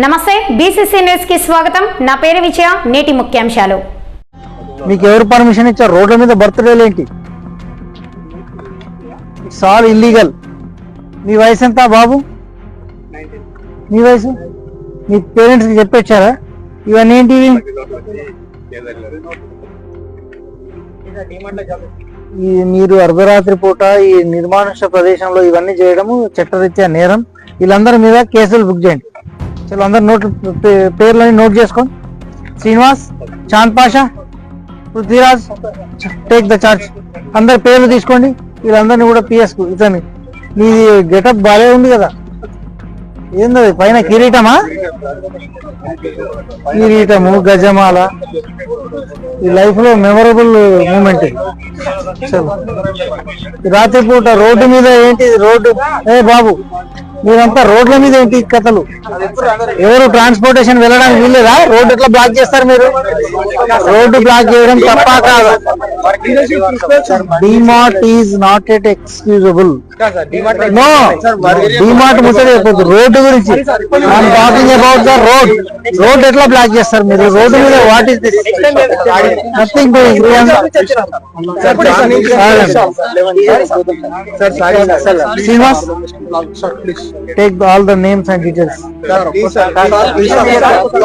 నమస్తే బీసీసీ న్యూస్కి స్వాగతం. నా పేరు విజయ నేటి ముఖ్యాంశాలు. మీకు ఎవరు పర్మిషన్ ఇచ్చారు? రోడ్ల మీద బర్త్డేలు ఏంటి? సాల్ ఇల్లీగల్ మీ వయసు ఎంత బాబు? మీ వయసు? మీ పేరెంట్స్కి చెప్పొచ్చారా? ఇవన్నీ ఏంటివి ఈ మీరు అర్ధరాత్రి పూట ఈ నిర్మానుష్య ప్రదేశంలో ఇవన్నీ చేయడము చట్టరీత్యా నేరం. వీళ్ళందరి మీద కేసులు బుక్ చేయండి. చలో అందరు నోట్ పేర్లని నోట్ చేసుకోండి Srinivas Chand Pasha Prithviraj take the charge. అందరి పేర్లు తీసుకోండి. వీళ్ళందరినీ కూడా పిఎస్ ఇతని మీది గెటప్ బాగా ఉంది కదా. ఏంది పైన కిరీటమా? కిరీటము గజమాల. ఈ లైఫ్లో మెమొరబుల్ మెమరబుల్ మూమెంట్ రాత్రిపూట రోడ్డు మీద ఏంటి రోడ్డు? ఏ బాబు మీరంతా రోడ్ల మీద ఏంటి కథలు? ఎవరు ట్రాన్స్పోర్టేషన్ వెళ్ళడానికి వీల్లేదా? రోడ్డు ఎట్లా బ్లాక్ చేస్తారు మీరు? రోడ్డు బ్లాక్ చేయడం తప్ప కాదా? DMart is not at excusable no DMart చెప్పొద్దు రోడ్డు గురించి I'm talking about the road road ఎట్లా బ్లాక్ చేస్తారు మీరు రోడ్డు మీద what is this nothing Srinivas take all the names and details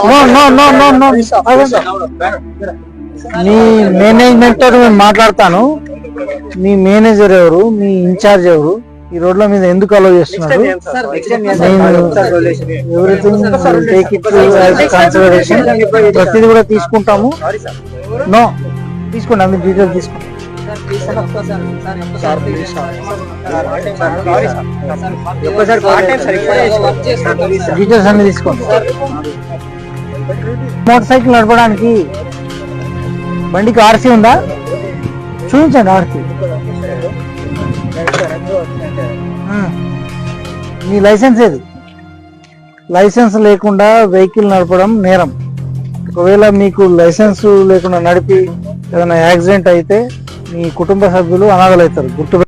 no no no no no మీ మేనేజ్మెంట్తో నేను మాట్లాడతాను మీ manager ఎవరు? మీ ఇన్ఛార్జ్ ఎవరు? ఈ రోడ్ల మీద ఎందుకు అలో చేస్తున్నారు? కన్సిడరేషన్ ప్రతిదీ కూడా తీసుకుంటాము. నో తీసుకోండి అన్ని డీటెయిల్స్ తీసుకోండి. డీటెయిల్స్ అన్ని తీసుకోండి. మోటార్ సైకిల్ నడపడానికి బండికి ఆర్సీ ఉందా? చూపించండి ఆడికి మీ లైసెన్స్ ఏది? లైసెన్స్ లేకుండా వెహికల్ నడపడం నేరం. ఒకవేళ మీకు లైసెన్స్ లేకుండా నడిపి ఏదైనా యాక్సిడెంట్ అయితే మీ కుటుంబ సభ్యులు అనాథలవుతారు గుర్తు